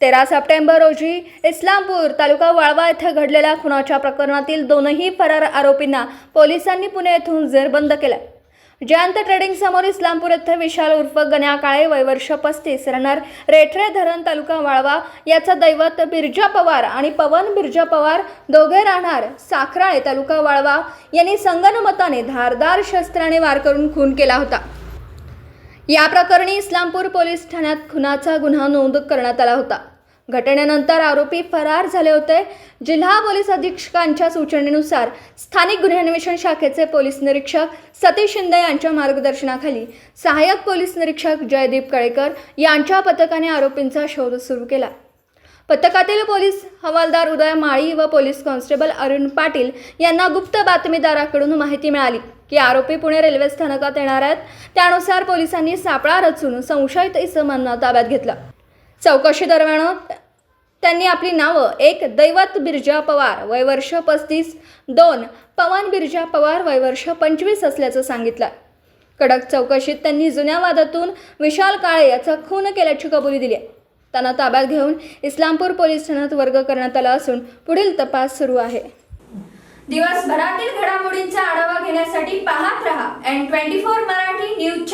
तेरा सप्टेंबर रोजी इस्लामपूर तालुका वाळवा येथे घडलेल्या खुनाच्या प्रकरणातील दोनही फरार आरोपींना पोलिसांनी पुणे येथून जेरबंद केलं जयंत ट्रेडिंग समोर इस्लामपूर येथे विशाल उर्फ गण्या काळे वयवर्ष पस्तीस राहणार रेठरे धरण तालुका वाळवा याचा दैवत बिरजा पवार आणि पवन बिरजा पवार दोघे राहणार साखराळे तालुका वाळवा यांनी संगनमताने धारदार शस्त्राने वार करून खून केला होता. या प्रकरणी इस्लामपूर पोलीस ठाण्यात खुनाचा गुन्हा नोंद करण्यात आला होता. घटनेनंतर आरोपी फरार झाले होते. जिल्हा पोलीस अधीक्षकांच्या सूचनेनुसार स्थानिक गुन्हे अन्वेषण शाखेचे पोलीस निरीक्षक सतीश शिंदे यांच्या मार्गदर्शनाखाली सहाय्यक पोलीस निरीक्षक जयदीप कळेकर यांच्या पथकाने आरोपींचा शोध सुरू केला. पथकातील पोलीस हवालदार उदय माळी व पोलीस कॉन्स्टेबल अरुण पाटील यांना गुप्त बातमीदाराकडून माहिती मिळाली. की आरोपी पुणे रेल्वे स्थानकात येणार आहेत. त्यानुसार पोलिसांनी सापळा रचून संशयित इसमांना ताब्यात घेतलं. चौकशी दरम्यान त्यांनी आपली नावं एक दैवत बिरजा पवार वयवर्ष पस्तीस दोन पवन बिरजा पवार वयवर्ष पंचवीस असल्याचं सांगितलं. कडक चौकशीत त्यांनी जुन्या वादातून विशाल काळे याचा खून केल्याची कबुली दिली. आहे त्यांना ताब्यात घेऊन इस्लामपूर पोलीस ठाण्यात वर्ग करण्यात आला असून पुढील तपास सुरू आहे. दिवसभरातील घडामोडींचा आढावा घेण्यासाठी पाहत रहा. N twenty four Marathi news